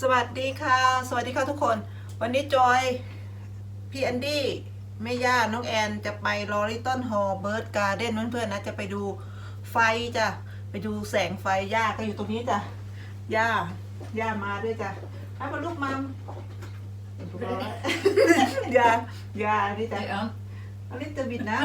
สวัสดีค่ะ สวัสดีค่ะทุกคน วันนี้จอยพี่แอนดี้แม่ย่าน้องแอนจะไปลอริตันฮอลเบิร์ดการ์เด้นเพื่อนๆนะจะไปดูไฟจ้ะไปดูแสงไฟย่าก็อยู่ตรงนี้จ้ะย่าย่ามาด้วยจ้ะให้มาลูกมัมย่าย่านี่จ้ะ Ja. อ ลิตบิดนะ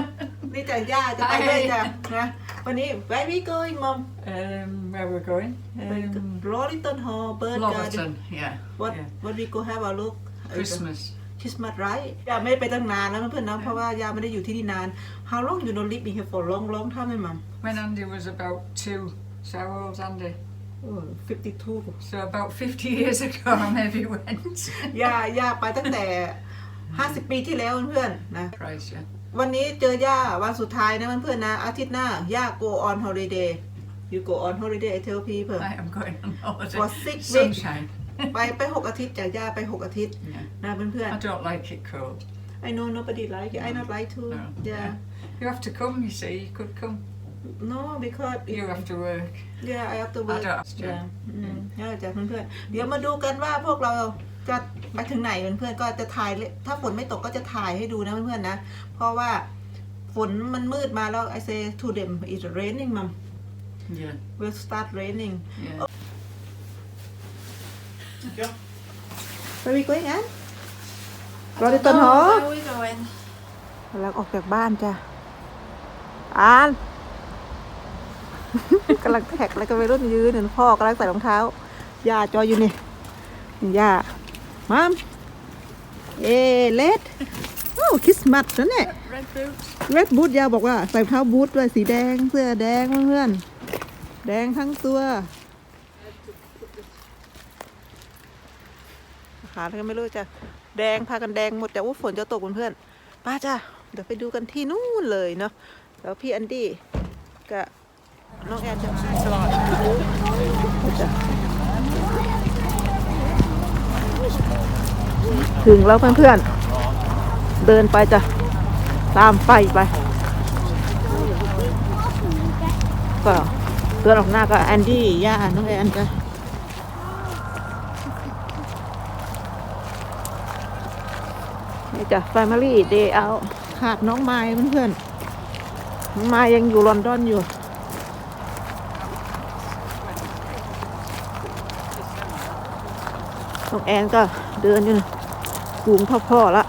นี่จ้ะย่าจะไปด้วยจ้ะนะวันนี้ where we going mom Um, where we're going? Um, ลอริตันฮอลเบิร์ดการ์เด้น Loverton, yeah. What yeah. what we go have a look Christmas. คริสต์มาสไรย่าไม่ได้ไปตั้งนานแล้วเพื่อนๆนะเพราะว่าย่าไม่ได้อยู่ที่นี่นาน How long you don't live in here for long long time ไหมมัม When Andy was about two, so how old's Andy? โอ้52 So about 50 years ago, I maybe went. ย่าย่าไปตั้งแต่ 50 ปีที่แล้วเพื่อนๆนะ Christ, yeah. วันนี้เจอย่าวันสุดท้ายนะเพื่อนๆนะ อาทิตย์หน้า ย่า go on holiday you go on holiday I tell people I am going on holiday. For six weeks. Sunshine. ไปไปหกอาทิตย์จากย่าไปหกอาทิตย์ Yeah. นะเพื่อน I don't like it cold. ๆ I know nobody like it I not like to No. yeah You have to come, you see. You could come. no because You have to work. yeah I have to work I don't have to. yeah อืมเนี่ยจ้ะเพื่อนๆเดี๋ยวมาดูกันว่าพวกเรา จะไปถึงไหนเพื่อนๆก็จะถ่ายเลยถ้าฝนไม่ตกก็จะถ่ายให้ดูนะเพื่อนๆนะ เพราะว่าฝนมันมืดมาแล้ว I say to them it's raining mom Yeah. will start raining Yeah. where we going อันรอที่ต้นหอ Where are we going? กำลังออกจากบ้านจ้ะอ่านกำลังแท็กแล้วก็ไปรุ่นยืนเห็นพ่อกำลังใส่รองเท้าย่าจอยอยู่นี่ย่า มัมเอเลดโอ้คริสต์มาสนั่นแหละ Red boots. เรดบูทยาบอกว่าใส่รองเท้าบูทด้วยสีแดงเสื้อแดงเพื่อนๆแดงทั้งตัวขาอะไรก็ไม่รู้จะแดงพากันแดงหมดแต่ว่าฝนจะตกเพื่อนๆป้าจ้าเดี๋ยวไปดูกันที่นู่นเลยเนาะแล้วพี่แอนดี้กับน้องแอนจะมาตลอดจ้ะ ถึงแล้วเพื่อนๆ เดินไปจ้ะ ตามไปไป ก็เดินออกหน้าก็แอนดี้ ย่า น้องแอนกันนี่จ้ะ Family Day Out ขาดน้องไม้เพื่อนๆ น้องไม้ยังอยู่ลอนดอนอยู่ น้องแอนก็เดินอยู่นะสูงเท่าพ่อละ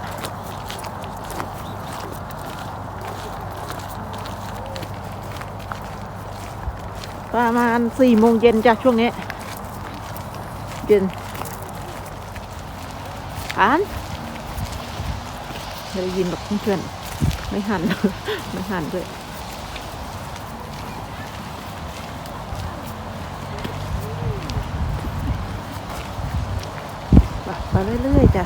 ประมาณสี่โมงเย็นจ้ะช่วงนี้ เย็นอ่านไม่ได้ยินแบบเพื่อนไม่หัน ไม่หันด้วย ไปไปเรื่อยๆจ้ะ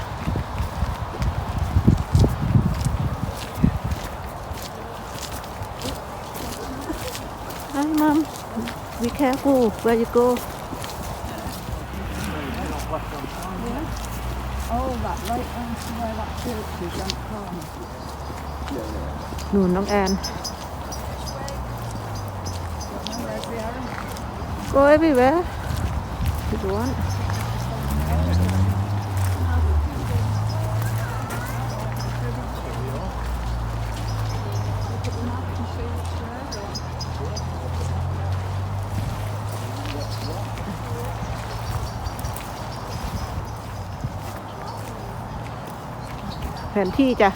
Hi mom be careful where you go Oh, that right on to where that church is on the corner. หนุนน้องแอน go everywhere if you want นที่จ้ะ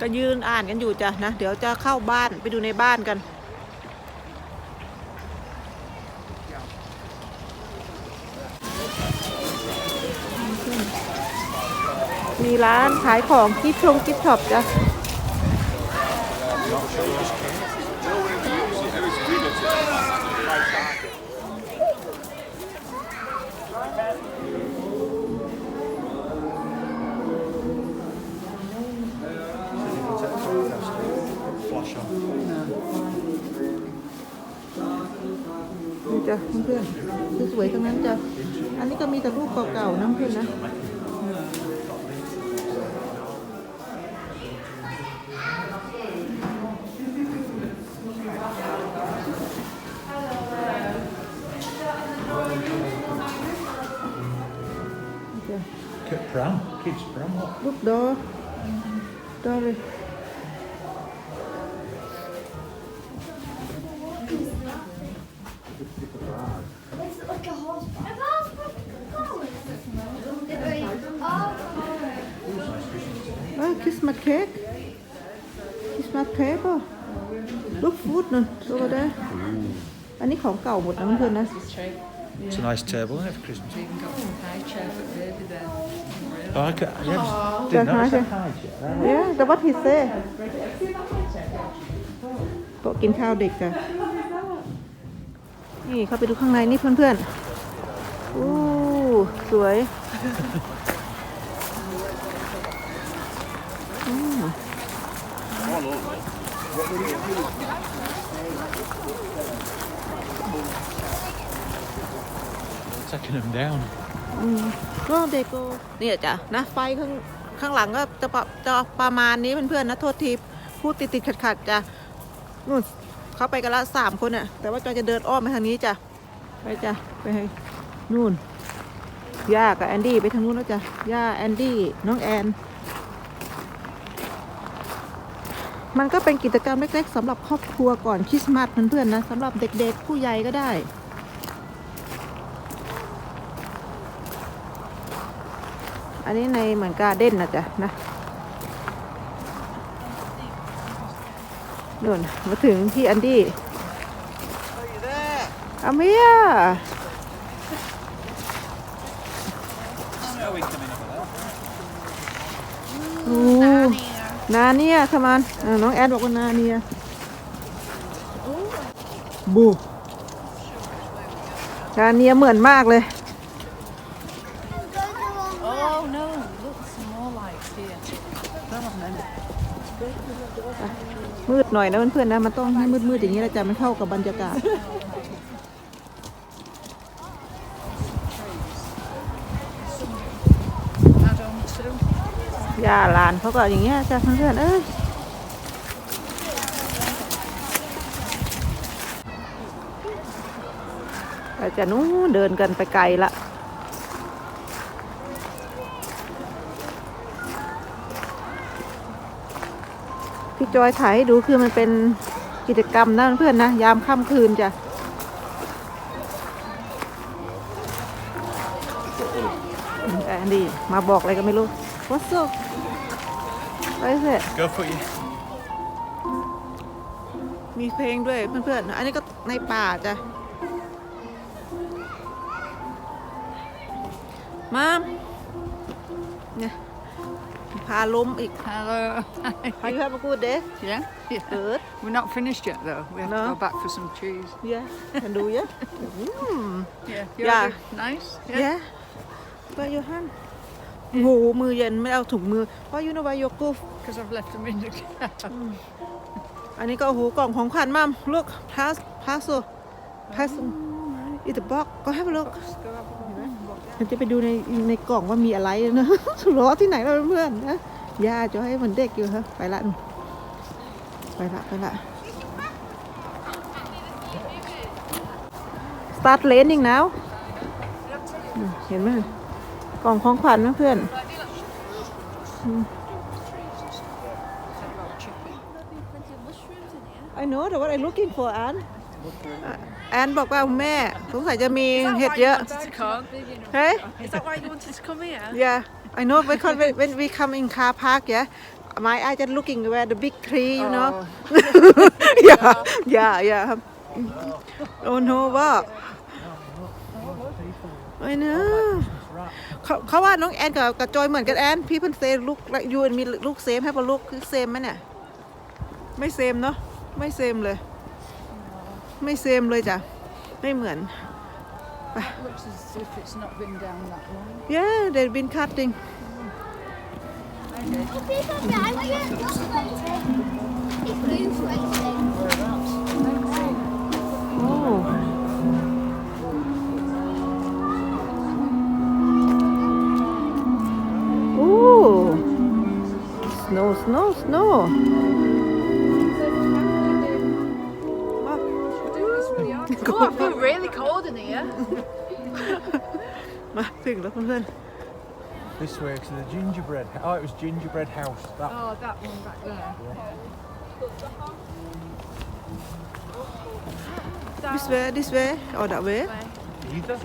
ก็ยืนอ่านกันอยู่จ้ะนะ เดี๋ยวจะเข้าบ้านไปดูในบ้านกัน มีร้านขายของกิฟชงกิฟช็อปจ้ะนี่จ้ะเพื่อนๆสวยๆทั้งนั้นจ้ะ อันนี้ก็มีแต่รูปเก่าๆนะเพื่อนนะ คริสต์มาสเค้กป่ะลูกฟูดนั่นตัวเด้อันนี้ของเก่าหมดนะเพื่อนๆนะ It's a nice table, isn't it, for Christmas? Even got some high chair for baby there. Oh, I could, yeah, Don't didn't notice hide that high chair. right? เนี่ยแต่ว่าทิเซ่โต๊ะกินข้าวเด็กจ้ะ นี่เข้าไปดูข้างในนี่เพื่อนๆอู้สวยอืม Taking them down. ก็เด็กโกเนี่ยจ้ะนะไฟข้างข้างหลังก็จะประจะประมาณนี้เพื่อนๆนะโทษทีพูดติดติดขัดขัดๆจ้ะนู่นเขาไปกันละสามคนน่ะ แต่ว่าจอยจะเดินอ้อมไปทางนี้จ้ะไปจ้ะไปนู่นย่ากับแอนดี้ไปทางนู้นแล้วจ้ะย่าแอนดี้น้องแอนมันก็เป็นกิจกรรมเล็กๆสำหรับครอบครัวก่อนคริสต์มาสเพื่อนๆนะสำหรับเด็กๆผู้ใหญ่ก็ได้ อันนี้ในเหมือนการเด้นนะจ๊ะนะนู่นมาถึงพี่อันดี้อาเมียโอ้นาเนียขมันอ่าน้องแอดบอกว่านาเนียบูนาเนียเหมือนมากเลย Oh no, look, some more lights here. Come on then. มืด หน่อยนะเพื่อนๆนะมันต้องให้มืดๆอย่างนี้แล้วจะไม่เข้ากับบรรยากาศย่าหลานเขาก็อย่างเงี้ยจ้ะเพื่อนๆเอ้ยแต่จะนู้เดินกันไปไกลละ จอยถ่ายให้ดูคือมันเป็นกิจกรรมนะเพื่อนๆนะ ยามค่ำคืนจ้ะแอนดี้มาบอกอะไรก็ไม่รู้ What's up? What is it? Go for you. มีเพลงด้วยเพื่อนๆ อันนี้ก็ในป่าจ้ะมามเนี่ย พาล้มอีก Hello. How you have a good day? yeah? yeah. Good. We're not finished yet though. We have No. to go back for some cheese. Yeah. Can do yeah. mm. Yeah. You Yeah. had a- Nice. Yeah. Where your hand? โอ้โหมือเย็นไม่เอาถุงมือ เพราะ you know why your goof Because I've left them in the car. อันนี้ก็โอ้โหกล่องของขวัญมัม look pass pass pass in the box go have a look Let's go have a look. ฉันจะไปดูในในกล่องว่ามีอะไรนะล้อที่ไหนเราเพื่อนๆนะย่าจะให้เหมือนเด็กอยู่ครับไปละหนูไปละไปละ start raining now อืมเห็นไหมกล่องของขวัญนะเพื่อน I know that what I looking for อันแอนบอกว่าแม่ สงสัยจะมีเห็ดเยอะ To come. เฮ้ย Is that why you wanted to come here? Yeah, I know because when, when we come in car park, yeah, my eye just looking where the big tree, you know. yeah, yeah, yeah. Oh no, what? I know. เขาเขาว่าน้องแอนกับกับจอยเหมือนกันแอนพี่เพิ่นเซลูกยูนมีลูกเซมให้ปะลูกคือเซมไหมเนี่ยไม่เซมเนาะไม่เซมเลย ไม่เซมเลยจ้ะ ไม่เหมือน Looks as if it's not been down that long. Yeah, they've been cutting. Okay. Oh. Snow, snow, snow. Oh, I feel really cold in here. มาถึงแล้วเพื่อน This way to the gingerbread. Oh, it was gingerbread house. That. Oh, that one back there.ๆ this way this way or that way Either.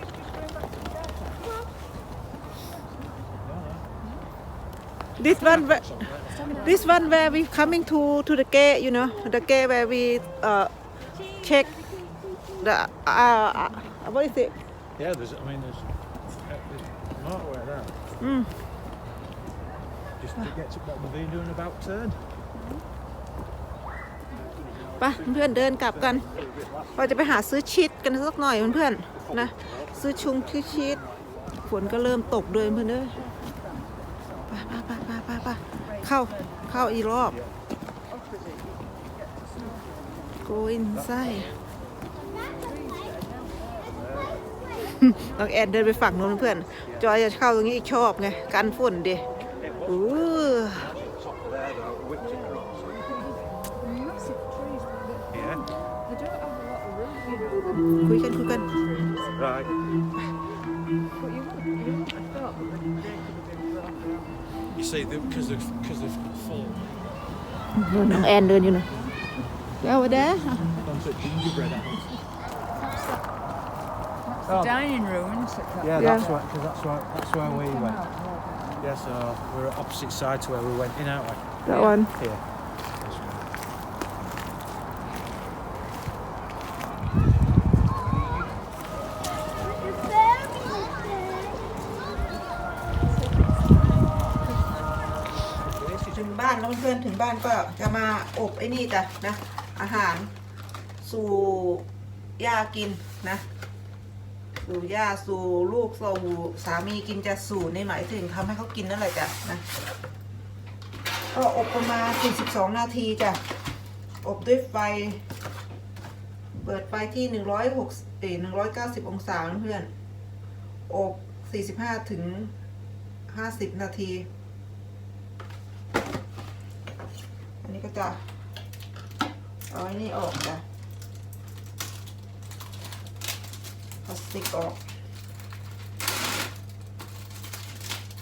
this one where- this one where we coming to to the gate you know the gate where we uh check the uh, uh what is it Yeah, there's. I mean, there's. Uh, there's motorway there. Mm. Just to get to what were they doing about turn? ไปเพื่อนๆเดินกลับกัน เราจะไปหาซื้อชีสกันสักหน่อยเพื่อนๆนะ ซื้อชุงที่ชีสฝนก็เริ่มตกด้วยเพื่อนเด้อไปไปไปไปไปไปเข้าเข้าอีกรอบ go inside น้องแอนเดินไปฝั่งโน้นเพื่อน จอยจะเข้าตรงนี้อีกชอบไงกันฝนดิอู้ Massive trees. Yeah. They don't have a lot of room, you know. คุยกันคุยกัน Right. But you would, you would have thought that the day could have been broken. You see, because they're because they're full. น้องแอนเดินอยู่นะเอาไว้เด้อ Onto gingerbread house. The Oh. dining room, isn't it? Yeah, Yeah. that's where because that's where that's where we went. Yeah, so we're opposite side to where we went in, aren't we? that one Here. This one. ถึงบ้านแล้วเพื่อนๆถึงบ้านก็จะมาอบไอ้นี่จ้ะนะ อาหารสู่ย่ากินนะ สู่ย่าสู่ลูกสู่สามีกินจะสู่ในหมายถึงทำให้เขากินนั่นแหละจ้ะนะก็อบประมาณ 42 นาทีจ้ะ อบด้วยไฟ เปิดไฟที่106เอ่อ190 องศาเพื่อน อบ 45 ถึง 50 นาที อันนี้ก็จะเอาไอ้นี่ออกจ้ะ พลาสติกออก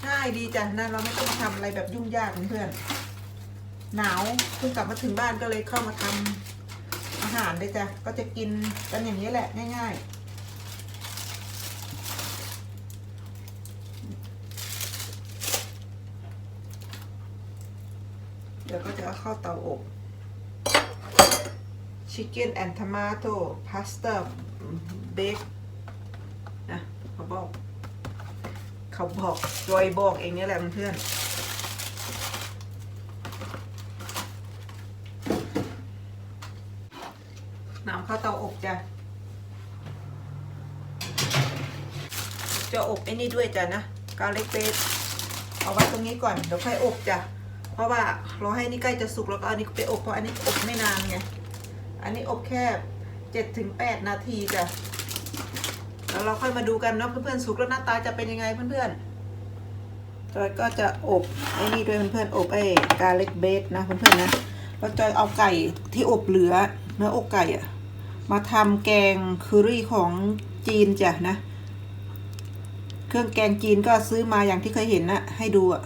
ง่ายดีจ้ะนะเราไม่ต้องมาทำอะไรแบบยุ่งยากเพื่อนๆหนาวเพิ่งกลับมาถึงบ้านก็เลยเข้ามาทำอาหารเลยจ้ะก็จะกินกันอย่างนี้แหละง่ายๆ เดี๋ยวก็จะเอาเข้าเตาอบ Chicken and tomato pasta bake นะเเขาบอก เขาบอกจอยบอกเองนี่แหละเพื่อนน้ำข้าวเตาอบจ้ะ จะอบไอ้นี่ด้วยจ้ะนะกาเล็กเบสเอาไว้ตรงนี้ก่อนเดี๋ยวค่อยอบจ้ะ เพราะว่าเราให้นี่ใกล้จะสุกแล้วก็อันนี้ไปอบเพราะอันนี้อบไม่นานไง อันนี้อบแค่เจ็ดถึงแปดนาทีจ้ะ แล้วเราค่อยมาดูกันเนาะเพื่อนๆสุกแล้วหน้าตาจะเป็นยังไงเพื่อนๆจอยก็จะอบไอ้นี่ด้วยเพื่อนๆอบไอ้กาเล็กเบสนะเพื่อนๆนะแล้วจอยเอาไก่ที่อบเหลือเนื้ออกไก่อะมาทำแกงคือรี่ของจีนจ้ะนะ เครื่องแกงจีนก็ซื้อมาอย่างที่เคยเห็นนะให้ดูอะ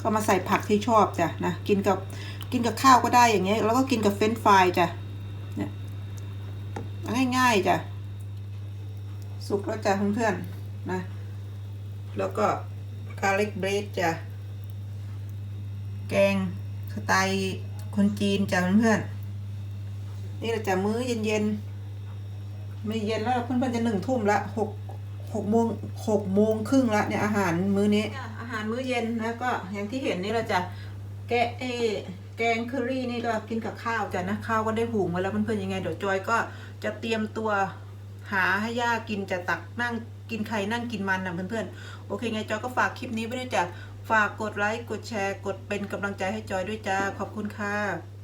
ก็มาใส่ผักที่ชอบจ้ะนะกินกับกินกับข้าวก็ได้อย่างเงี้ยแล้วก็กินกับเฟรนช์ฟรายจ้ะเนี่ยง่ายๆจ้ะ สุกแล้วจ้ะเพื่อนๆนะ แล้วก็กาลิกเบรดจ้ะ แกงสไตล์คนจีนจ้ะเพื่อนๆนี่แหละจ้ะมื้อเย็นๆไม่เย็นแล้วเพื่อนๆจะหนึ่งทุ่มละหกหกโมงหกโมงครึ่งละเนี่ยอาหารมื้อนี้อาหารมื้อเย็นนะก็อย่างที่เห็นนี่แหละจ้ะแกะเอแกงเคอรี่นี่ก็กินกับข้าวจ้ะนะข้าวก็ได้หุงไว้แล้วเพื่อนๆยังไงเดี๋ยวจอยก็จะเตรียมตัว หาให้ย่ากินจะตักนั่งกินไข่นั่งกินมันนะเพื่อนๆ โอเคไงจอยก็ฝากคลิปนี้ไว้ด้วยจ้ะ ฝากกดไลค์ กดแชร์ กดเป็นกำลังใจให้จอยด้วยจ้า ขอบคุณค่ะ